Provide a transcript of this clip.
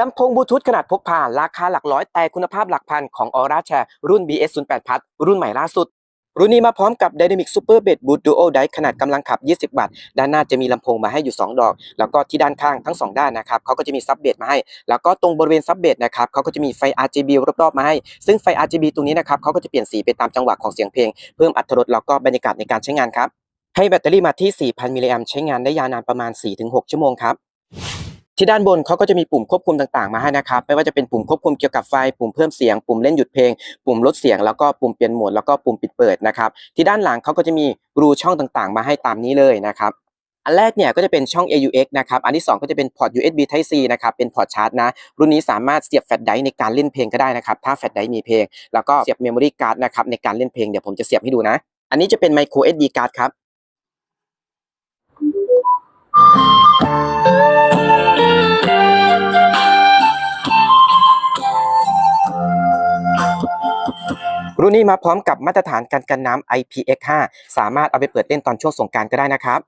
ลำโพงบลูทูธขนาดพกพาราคาหลักร้อยแต่คุณภาพหลักพันของ Aura Share รุ่น BS08 Plus รุ่นใหม่ล่าสุด รุ่นนี้มาพร้อมกับ Dynamic Super Bass Boost Duo Dive ขนาดกำลังขับ 20 วัตต์ ด้านหน้าจะมีลำโพงมาให้อยู่ 2 ดอก แล้วก็ที่ด้านข้างทั้ง 2 ด้านนะครับเขาก็จะมีซับเบสมาให้ แล้วก็ตรงบริเวณซับเบสนะครับเขาก็จะมีไฟ RGB รอบๆมาให้ ซึ่งไฟ RGB ตรงนี้นะครับเขาก็จะเปลี่ยนสีไปตามจังหวะของเสียงเพลง เพิ่มอรรถรสแล้วก็บรรยากาศในการใช้งานครับ ให้แบตเตอรี่มาที่ 4,000 มิลลิแอมใช้งานได้ยาวนานประมาณ 4-6 ชั่วโมงครับ ที่ด้านบนเขาก็จะมีปุ่มควบคุมต่างๆ มาให้นะครับ ไม่ว่าจะเป็นปุ่มควบคุมเกี่ยวกับไฟ ปุ่มเพิ่มเสียง ปุ่มเล่นหยุดเพลง ปุ่มลดเสียง แล้วก็ปุ่มเปลี่ยนโหมด แล้วก็ปุ่มปิดเปิดนะครับ ที่ด้านหลังเขาก็จะมีรูช่องต่างๆ มาให้ตามนี้เลยนะครับ อันแรกเนี่ยก็จะเป็นช่อง AUX นะครับ อันที่สองก็จะเป็นพอร์ต USB Type C นะครับ เป็นพอร์ตชาร์จนะ รุ่นนี้สามารถเสียบแฟลชไดร์ในการเล่นเพลงก็ได้นะครับ ถ้าแฟลชไดร์มีเพลง แล้วก็เสียบเมมโมรี่การ์ดนะครับในการเล่นเพลง เดี๋ยวผมจะเสียบให้ดูนะ อันนี้จะเป็น micro SD card ครับ รุ่นนี้มาพร้อมกับมาตรฐานการกันน้ำ IPX5 สามารถเอาไปเปิดเล่นตอนช่วงสงการก็ได้นะครับ